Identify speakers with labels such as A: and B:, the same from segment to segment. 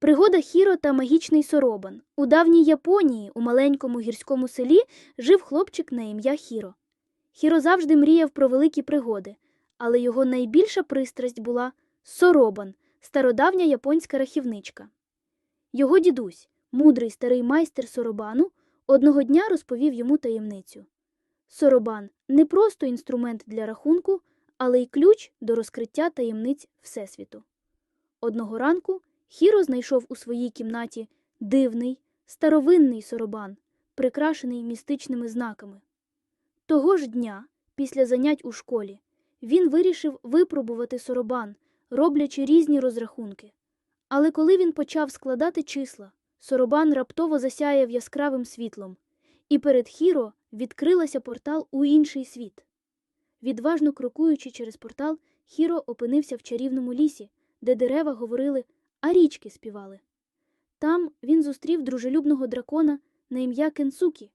A: Пригода Хіро та магічний соробан. У давній Японії, у маленькому гірському селі, жив хлопчик на ім'я Хіро. Хіро завжди мріяв про великі пригоди, але його найбільша пристрасть була соробан, стародавня японська рахівничка. Його дідусь, мудрий старий майстер соробану, одного дня розповів йому таємницю. Соробан не просто інструмент для рахунку, але й ключ до розкриття таємниць Всесвіту. Одного ранку Хіро знайшов у своїй кімнаті дивний, старовинний соробан, прикрашений містичними знаками. Того ж дня, після занять у школі, він вирішив випробувати соробан, роблячи різні розрахунки. Але коли він почав складати числа, соробан раптово засяяв яскравим світлом, і перед Хіро відкрилася портал у інший світ. Відважно крокуючи через портал, Хіро опинився в чарівному лісі, де дерева говорили, а річки співали. Там він зустрів дружелюбного дракона на ім'я Кенсукі,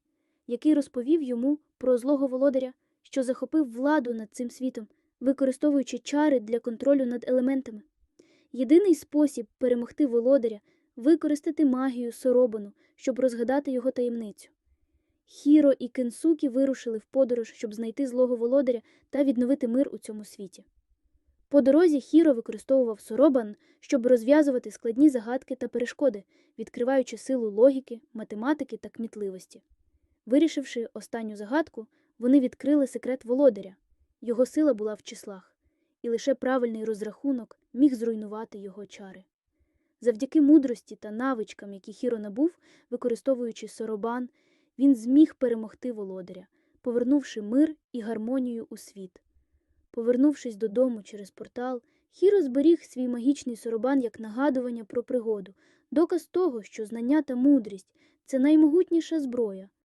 A: який розповів йому про злого володаря, що захопив владу над цим світом, використовуючи чари для контролю над елементами. Єдиний спосіб перемогти володаря використати магію соробану, щоб розгадати його таємницю. Хіро і Кенсукі вирушили в подорож, щоб знайти злого володаря та відновити мир у цьому світі. По дорозі Хіро використовував соробан, щоб розв'язувати складні загадки та перешкоди, відкриваючи силу логіки, математики та кмітливості. Вирішивши останню загадку, вони відкрили секрет володаря. Його сила була в числах, і лише правильний розрахунок міг зруйнувати його чари. Завдяки мудрості та навичкам, які Хіро набув, використовуючи соробан, він зміг перемогти володаря, повернувши мир і гармонію у світ. Повернувшись додому через портал, Хіро зберіг свій магічний соробан як нагадування про пригоду, доказ того, що знання та мудрість це наймогутніша зброя,